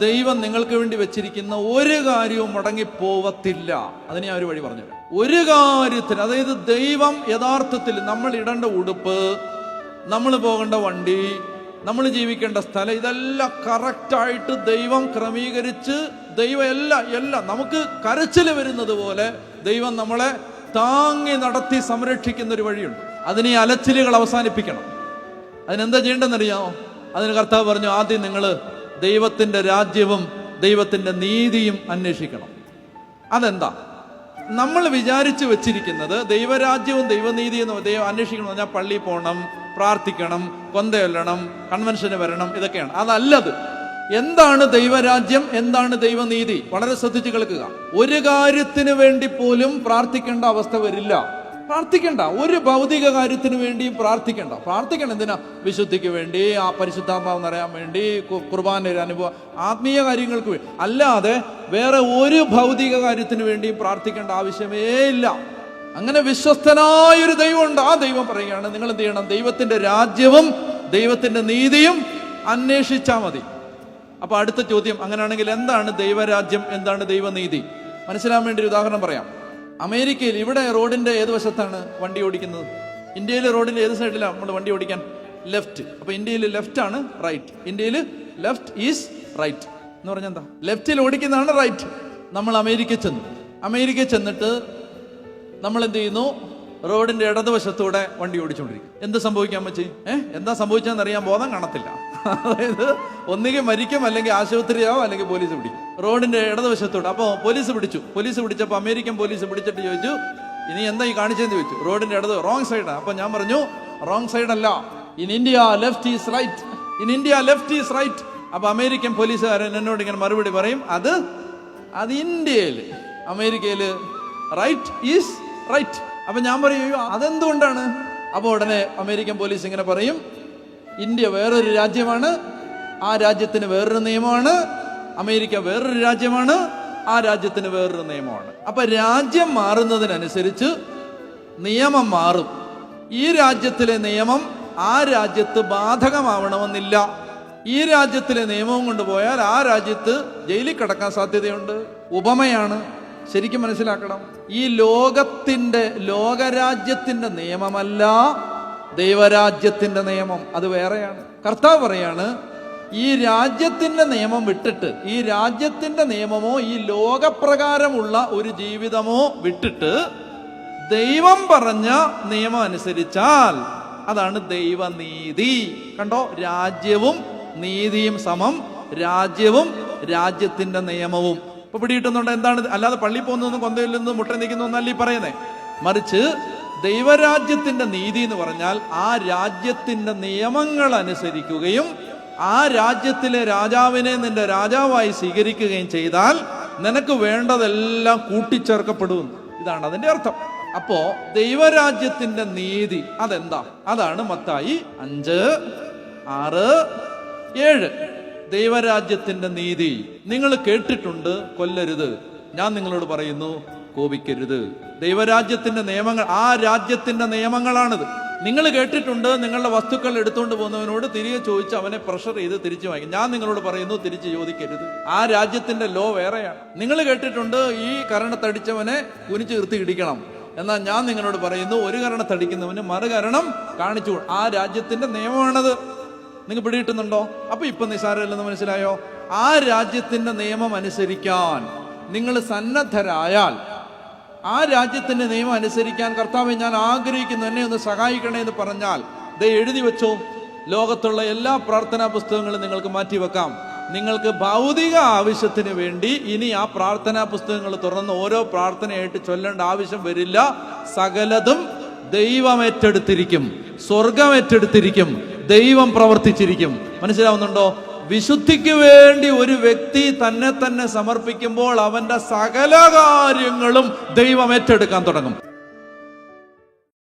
ദൈവം നിങ്ങൾക്ക് വേണ്ടി വെച്ചിരിക്കുന്ന ഒരു കാര്യവും മുടങ്ങിപ്പോവത്തില്ല. അതിന് ഞാൻ ഒരു വഴി പറഞ്ഞു. ഒരു കാര്യത്തിന് അതായത് ദൈവം യഥാർത്ഥത്തിൽ നമ്മൾ ഇടേണ്ട ഉടുപ്പ് നമ്മൾ പോകേണ്ട വണ്ടി നമ്മൾ ജീവിക്കേണ്ട സ്ഥലം ഇതെല്ലാം കറക്റ്റായിട്ട് ദൈവം ക്രമീകരിച്ച് ദൈവം എല്ലാം എല്ലാം നമുക്ക് കരച്ചിൽ വരുന്നത് പോലെ ദൈവം നമ്മളെ താങ്ങി നടത്തി സംരക്ഷിക്കുന്ന ഒരു വഴിയുണ്ട്. അതിന് ഈ അലച്ചിലുകൾ അവസാനിപ്പിക്കണം. അതിനെന്താ ചെയ്യേണ്ടതെന്നറിയാമോ? അതിന് കർത്താവ് പറഞ്ഞു ആദ്യം നിങ്ങൾ ദൈവത്തിന്റെ രാജ്യവും ദൈവത്തിന്റെ നീതിയും അന്വേഷിക്കണം. അതെന്താ? നമ്മൾ വിചാരിച്ചു വെച്ചിരിക്കുന്നത് ദൈവരാജ്യവും ദൈവനീതിയും ദൈവം അന്വേഷിക്കണം പറഞ്ഞാൽ പള്ളിയിൽ പോകണം പ്രാർത്ഥിക്കണം കൊന്തയൊല്ലണം കൺവെൻഷന് വരണം ഇതൊക്കെയാണ്. അതല്ലത്. എന്താണ് ദൈവരാജ്യം? എന്താണ് ദൈവനീതി? വളരെ ശ്രദ്ധിച്ചു കേൾക്കുക. ഒരു കാര്യത്തിന് വേണ്ടി പോലും പ്രാർത്ഥിക്കേണ്ട അവസ്ഥ വരില്ല. പ്രാർത്ഥിക്കണ്ട. ഒരു ഭൗതിക കാര്യത്തിന് വേണ്ടിയും പ്രാർത്ഥിക്കണ്ട. പ്രാർത്ഥിക്കണം എന്തിനാ? വിശുദ്ധിക്ക് വേണ്ടി ആ പരിശുദ്ധാത്മാവ് അറിയാൻ വേണ്ടി കുർബാന ഒരു അനുഭവം ആത്മീയ കാര്യങ്ങൾക്ക് വേണ്ടി അല്ലാതെ വേറെ ഒരു ഭൗതിക കാര്യത്തിന് വേണ്ടിയും പ്രാർത്ഥിക്കേണ്ട ആവശ്യമേ ഇല്ല. അങ്ങനെ വിശ്വസ്തനായൊരു ദൈവമുണ്ട്. ആ ദൈവം പറയുകയാണ് നിങ്ങൾ എന്ത് ചെയ്യണം? ദൈവത്തിന്റെ രാജ്യവും ദൈവത്തിന്റെ നീതിയും അന്വേഷിച്ചാൽ മതി. അപ്പൊ അടുത്ത ചോദ്യം അങ്ങനെയാണെങ്കിൽ എന്താണ് ദൈവരാജ്യം? എന്താണ് ദൈവനീതി? മനസ്സിലാൻ വേണ്ടി ഒരു ഉദാഹരണം പറയാം. അമേരിക്കയിൽ ഇവിടെ റോഡിന്റെ ഏത് വശത്താണ് വണ്ടി ഓടിക്കുന്നത്? ഇന്ത്യയിൽ റോഡിന്റെ ഏത് സൈഡിലാണ് നമ്മൾ വണ്ടി ഓടിക്കാൻ? ലെഫ്റ്റ്. അപ്പൊ ഇന്ത്യയിൽ ലെഫ്റ്റ് ആണ് റൈറ്റ്. ഇന്ത്യയിൽ ലെഫ്റ്റ് ഈസ് റൈറ്റ്. എന്ന് പറഞ്ഞാൽ എന്താ? ലെഫ്റ്റിൽ ഓടിക്കുന്നതാണ് റൈറ്റ്. നമ്മൾ അമേരിക്ക ചെന്നു. അമേരിക്ക ചെന്നിട്ട് നമ്മൾ എന്ത് ചെയ്യുന്നു? റോഡിന്റെ ഇടതുവശത്തൂടെ വണ്ടി ഓടിച്ചുകൊണ്ടിരിക്കും എന്ത് സംഭവിക്കാൻ പറ്റി ഏഹ് എന്താ സംഭവിച്ചതെന്ന് അറിയാൻ ബോധം കാണത്തില്ല. അതായത് ഒന്നുകിൽ മരിക്കും അല്ലെങ്കിൽ ആശുപത്രിയാവും അല്ലെങ്കിൽ പോലീസ് പിടിക്കും. റോഡിന്റെ ഇടതുവശത്തോട്ട്. അപ്പോൾ പോലീസ് പിടിച്ചു. പോലീസ് പിടിച്ചപ്പോൾ അമേരിക്കൻ പോലീസ് പിടിച്ചിട്ട് ചോദിച്ചു ഇനി എന്താ ഈ കാണിച്ചെന്ന് ചോദിച്ചു. റോഡിന്റെ ഇടത് റോങ് സൈഡാണ് അപ്പൊ ഞാൻ പറഞ്ഞു റോങ് സൈഡ് അല്ല. In India left is right in India left is right അപ്പൊ അമേരിക്കൻ പോലീസുകാരൻ എന്നോട് ഇങ്ങനെ മറുപടി പറയും അത് അത് ഇന്ത്യയിൽ അമേരിക്കയിൽ റൈറ്റ് ഈസ് റൈറ്റ് അപ്പൊ ഞാൻ പറയും "അയ്യോ, അതെന്തുകൊണ്ടാണ്? അപ്പോൾ ഉടനെ അമേരിക്കൻ പോലീസ് ഇങ്ങനെ പറയും ഇന്ത്യ വേറൊരു രാജ്യമാണ് ആ രാജ്യത്തിന് വേറൊരു നിയമമാണ് അമേരിക്ക വേറൊരു രാജ്യമാണ് ആ രാജ്യത്തിന് വേറൊരു നിയമമാണ്. അപ്പൊ രാജ്യം മാറുന്നതിനനുസരിച്ച് നിയമം മാറും. ഈ രാജ്യത്തിലെ നിയമം ആ രാജ്യത്ത് ബാധകമാവണമെന്നില്ല. ഈ രാജ്യത്തിലെ നിയമവും കൊണ്ടുപോയാൽ ആ രാജ്യത്ത് ജയിലിൽ കിടക്കാൻ സാധ്യതയുണ്ട്. ഉപമയാണ്. ശരിക്കും മനസ്സിലാക്കണം. ഈ ലോകത്തിന്റെ ലോകരാജ്യത്തിന്റെ നിയമമല്ല ദൈവരാജ്യത്തിന്റെ നിയമം അത് വേറെയാണ്. കർത്താവ് പറയാണ് ഈ രാജ്യത്തിന്റെ നിയമം വിട്ടിട്ട് ഈ രാജ്യത്തിന്റെ നിയമമോ ഈ ലോകപ്രകാരമുള്ള ഒരു ജീവിതമോ വിട്ടിട്ട് ദൈവം പറഞ്ഞ നിയമം അനുസരിച്ചാൽ അതാണ് ദൈവനീതി. കണ്ടോ? രാജ്യവും നീതിയും സമം രാജ്യവും രാജ്യത്തിന്റെ നിയമവും. ഇപ്പൊ പിടിയിട്ടുന്നുണ്ട് എന്താണ് അല്ലാതെ പള്ളി പോകുന്നൊന്നും കൊന്തയിൽ നിന്നും മുട്ട നിൽക്കുന്നൊന്നല്ല ഈ പറയുന്നേ? മറിച്ച് ദൈവരാജ്യത്തിന്റെ നീതി എന്ന് പറഞ്ഞാൽ ആ രാജ്യത്തിന്റെ നിയമങ്ങൾ അനുസരിക്കുകയും ആ രാജ്യത്തിലെ രാജാവിനെ നിന്റെ രാജാവായി സ്വീകരിക്കുകയും ചെയ്താൽ നിനക്ക് വേണ്ടതെല്ലാം കൂട്ടിച്ചേർക്കപ്പെടും. ഇതാണ് അതിന്റെ അർത്ഥം. അപ്പോ ദൈവരാജ്യത്തിന്റെ നീതി അതെന്താ? അതാണ് മത്തായി അഞ്ച് ആറ് ഏഴ്. ദൈവരാജ്യത്തിന്റെ നീതി. നിങ്ങൾ കേട്ടിട്ടുണ്ട് കൊല്ലരുത്. ഞാൻ നിങ്ങളോട് പറയുന്നു കോപിക്കരുത്. ദൈവരാജ്യത്തിന്റെ നിയമങ്ങൾ ആ രാജ്യത്തിന്റെ നിയമങ്ങളാണിത്. നിങ്ങൾ കേട്ടിട്ടുണ്ട് നിങ്ങളുടെ വസ്തുക്കൾ എടുത്തുകൊണ്ട് പോകുന്നവനോട് തിരികെ ചോദിച്ച് അവനെ പ്രഷർ ചെയ്ത് തിരിച്ചു വാങ്ങിക്കും. ഞാൻ നിങ്ങളോട് പറയുന്നു തിരിച്ച് ചോദിക്കരുത്. ആ രാജ്യത്തിന്റെ ലോ വേറെയാണ്. നിങ്ങൾ കേട്ടിട്ടുണ്ട് ഈ കരണത്തടിച്ചവനെ കുനിച്ച് നിർത്തി ഇടിക്കണം എന്നാൽ ഞാൻ നിങ്ങളോട് പറയുന്നു ഒരു കരണത്തടിക്കുന്നവന് മറുകരണം കാണിച്ചു ആ രാജ്യത്തിന്റെ നിയമമാണത്. നിങ്ങൾ പിടികിട്ടുന്നുണ്ടോ? അപ്പൊ ഇപ്പൊ നിസാരമില്ലെന്ന് മനസ്സിലായോ? ആ രാജ്യത്തിന്റെ നിയമം അനുസരിക്കാൻ നിങ്ങൾ സന്നദ്ധരായാൽ ആ രാജ്യത്തിന്റെ നിയമം അനുസരിക്കാൻ കർത്താവെ ഞാൻ ആഗ്രഹിക്കുന്നു. എന്നെ ഒന്ന് സഹായിക്കണേ എന്ന് പറഞ്ഞാൽ ദേ എഴുതി വെച്ചോ. ലോകത്തുള്ള എല്ലാ പ്രാർത്ഥനാ പുസ്തകങ്ങളും നിങ്ങൾക്ക് മാറ്റിവെക്കാം. നിങ്ങൾക്ക് ഭൗതിക ആവശ്യത്തിന് വേണ്ടി ഇനി ആ പ്രാർത്ഥനാ പുസ്തകങ്ങൾ തുറന്ന് ഓരോ പ്രാർത്ഥനയായിട്ട് ചൊല്ലേണ്ട ആവശ്യം വരില്ല. സകലതും ദൈവം ഏറ്റെടുത്തിരിക്കും. സ്വർഗം ഏറ്റെടുത്തിരിക്കും. ദൈവം പ്രവർത്തിച്ചിരിക്കും. മനസ്സിലാവുന്നുണ്ടോ? വിശുദ്ധിക്ക് വേണ്ടി ഒരു വ്യക്തി തന്നെ തന്നെ സമർപ്പിക്കുമ്പോൾ അവന്റെ സകല കാര്യങ്ങളും ദൈവം ഏറ്റെടുക്കാൻ തുടങ്ങും.